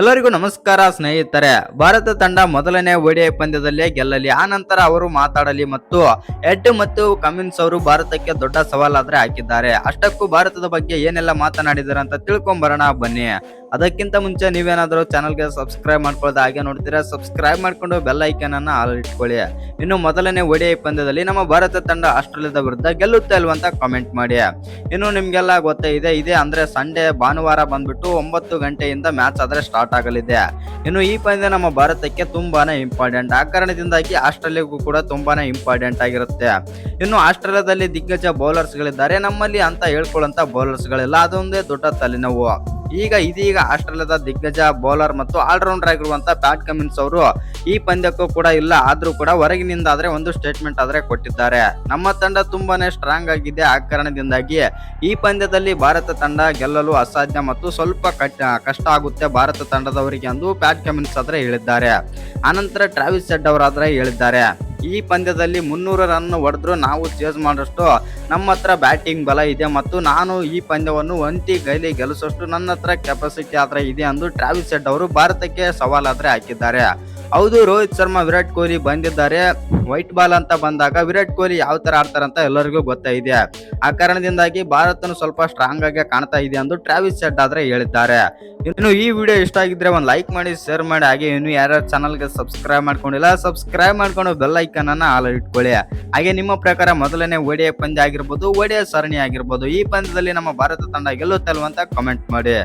ಎಲ್ಲರಿಗೂ ನಮಸ್ಕಾರ ಸ್ನೇಹಿತರೆ. ಭಾರತ ತಂಡ ಮೊದಲನೇ ಒಡಿಐ ಪಂದ್ಯದಲ್ಲಿ ಗೆಲ್ಲಲಿ ಆ ನಂತರ ಅವರು ಮಾತಾಡಲಿ ಮತ್ತು ಎಡ್ ಮತ್ತು ಕಮಿನ್ಸ್ ಅವರು ಭಾರತಕ್ಕೆ ದೊಡ್ಡ ಸವಾಲಾದ್ರೆ ಹಾಕಿದ್ದಾರೆ. ಅಷ್ಟಕ್ಕೂ ಭಾರತದ ಬಗ್ಗೆ ಏನೆಲ್ಲ ಮಾತನಾಡಿದಾರೆ ಅಂತ ತಿಳ್ಕೊಂಬರೋಣ ಬನ್ನಿ. ಅದಕ್ಕಿಂತ ಮುಂಚೆ ನೀವೇನಾದರೂ ಚಾನಲ್ಗೆ ಸಬ್ಸ್ಕ್ರೈಬ್ ಮಾಡ್ಕೊಳ್ಳೋದು ಹಾಗೆ ನೋಡ್ತೀರಾ ಸಬ್ಸ್ಕ್ರೈಬ್ ಮಾಡಿಕೊಂಡು ಬೆಲ್ ಐಕನ್ ಅನ್ನು ಇಟ್ಕೊಳ್ಳಿ. ಇನ್ನು ಮೊದಲನೇ ಒಡಿಐ ಪಂದ್ಯದಲ್ಲಿ ನಮ್ಮ ಭಾರತ ತಂಡ ಆಸ್ಟ್ರೇಲಿಯಾದ ವಿರುದ್ಧ ಗೆಲ್ಲುತ್ತೆ ಅಲ್ವಂತ ಕಾಮೆಂಟ್ ಮಾಡಿ. ಇನ್ನು ನಿಮಗೆಲ್ಲ ಗೊತ್ತೇ ಇದೆ ಇದೆ ಅಂದರೆ ಸಂಡೇ ಭಾನುವಾರ ಬಂದ್ಬಿಟ್ಟು ಒಂಬತ್ತು ಗಂಟೆಯಿಂದ ಮ್ಯಾಚ್ ಆದರೆ ಸ್ಟಾರ್ಟ್ ಆಗಲಿದೆ. ಇನ್ನು ಈ ಪಂದ್ಯ ನಮ್ಮ ಭಾರತಕ್ಕೆ ತುಂಬಾ ಇಂಪಾರ್ಟೆಂಟ್ ಆ ಕಾರಣದಿಂದಾಗಿ ಆಸ್ಟ್ರೇಲಿಯಾಗೂ ಕೂಡ ತುಂಬಾ ಇಂಪಾರ್ಟೆಂಟ್ ಆಗಿರುತ್ತೆ. ಇನ್ನು ಆಸ್ಟ್ರೇಲಿಯಾದಲ್ಲಿ ದಿಗ್ಗಜ ಬೌಲರ್ಸ್ಗಳಿದ್ದಾರೆ ನಮ್ಮಲ್ಲಿ ಅಂತ ಹೇಳ್ಕೊಳ್ಳೋಂಥ ಬೌಲರ್ಸ್ಗಳಿಲ್ಲ ಅದೊಂದೇ ದೊಡ್ಡ ತಲೆನೋವು. ಈಗ ಇದೀಗ ಆಸ್ಟ್ರೇಲಿಯಾದ ದಿಗ್ಗಜ ಬೌಲರ್ ಮತ್ತು ಆಲ್ರೌಂಡರ್ ಆಗಿರುವಂತಹ ಪ್ಯಾಟ್ ಕಮಿನ್ಸ್ ಅವರು ಈ ಪಂದ್ಯಕ್ಕೂ ಕೂಡ ಇಲ್ಲ, ಆದ್ರೂ ಕೂಡ ಹೊರಗಿನಿಂದ ಆದ್ರೆ ಒಂದು ಸ್ಟೇಟ್ಮೆಂಟ್ ಆದ್ರೆ ಕೊಟ್ಟಿದ್ದಾರೆ. ನಮ್ಮ ತಂಡ ತುಂಬಾನೇ ಸ್ಟ್ರಾಂಗ್ ಆಗಿದೆ ಆ ಕಾರಣದಿಂದಾಗಿ. ಈ ಪಂದ್ಯದಲ್ಲಿ ಭಾರತ ತಂಡ ಗೆಲ್ಲಲು ಅಸಾಧ್ಯ ಮತ್ತು ಸ್ವಲ್ಪ ಕಷ್ಟ ಆಗುತ್ತೆ ಭಾರತ ತಂಡದವರಿಗೆ ಎಂದು ಪ್ಯಾಟ್ ಕಮಿನ್ಸ್ ಆದ್ರೆ ಹೇಳಿದ್ದಾರೆ. ಆನಂತರ ಟ್ರಾವಿಸ್ ಸೆಡ್ ಅವರಾದ್ರೆ ಹೇಳಿದ್ದಾರೆ. ಈ ಪಂದ್ಯದಲ್ಲಿ ಮುನ್ನೂರು ರನ್ ಹೊಡೆದ್ರು ನಾವು ಚೇಸ್ ಮಾಡೋಷ್ಟು ನಮ್ಮ ಹತ್ರ ಬ್ಯಾಟಿಂಗ್ ಬಲ ಇದೆ ಮತ್ತು ನಾನು ಈ ಪಂದ್ಯವನ್ನು ಒಂಟಿ ಗೈಲಿ ಗೆಲ್ಲಿಸೋಷ್ಟು ನನ್ನ ಹತ್ರ ಕೆಪಾಸಿಟಿ ಆದ್ರೆ ಇದೆ ಅಂದು ಟ್ರಾವಿಸ್ ಹೆಡ್ ಅವರು ಭಾರತಕ್ಕೆ ಸವಾಲಾದ್ರೆ ಹಾಕಿದ್ದಾರೆ. ಹೌದು, ರೋಹಿತ್ ಶರ್ಮಾ, ವಿರಾಟ್ ಕೊಹ್ಲಿ ಬಂದಿದ್ದಾರೆ. ವೈಟ್ ಬಾಲ್ ಅಂತ ಬಂದಾಗ ವಿರಾಟ್ ಕೊಹ್ಲಿ ಯಾವ ತರ ಆಡ್ತಾರೆ ಅಂತ ಎಲ್ಲರಿಗೂ ಇದೆ. ಆ ಕಾರಣದಿಂದಾಗಿ ಭಾರತನು ಸ್ವಲ್ಪ ಸ್ಟ್ರಾಂಗ್ ಆಗಿ ಕಾಣ್ತಾ ಇದೆ ಎಂದು ಟ್ರಾವಿಸ್ ಸೆಡ್ ಆದ್ರೆ ಹೇಳಿದ್ದಾರೆ. ಇನ್ನು ಈ ವಿಡಿಯೋ ಇಷ್ಟ ಆಗಿದ್ರೆ ಒಂದು ಲೈಕ್ ಮಾಡಿ, ಶೇರ್ ಮಾಡಿ. ಹಾಗೆ ಇನ್ನು ಯಾರ್ಯಾರು ಚಾನಲ್ಗೆ ಸಬ್ಸ್ಕ್ರೈಬ್ ಮಾಡ್ಕೊಂಡಿಲ್ಲ ಸಬ್ಸ್ಕ್ರೈಬ್ ಮಾಡ್ಕೊಂಡು ಬೆಲ್ ಐಕನ್ ಅನ್ನ ಆಲ್ ಇಟ್ಕೊಳ್ಳಿ. ಹಾಗೆ ನಿಮ್ಮ ಪ್ರಕಾರ ಮೊದಲನೇ ಒಡಿಯ ಪಂದ್ಯ ಆಗಿರ್ಬೋದು, ಒಡೆಯ ಸರಣಿ ಆಗಿರ್ಬೋದು, ಈ ಪಂದ್ಯದಲ್ಲಿ ನಮ್ಮ ಭಾರತ ತಂಡ ಗೆಲ್ಲುತ್ತಲ್ವಂತ ಕಾಮೆಂಟ್ ಮಾಡಿ.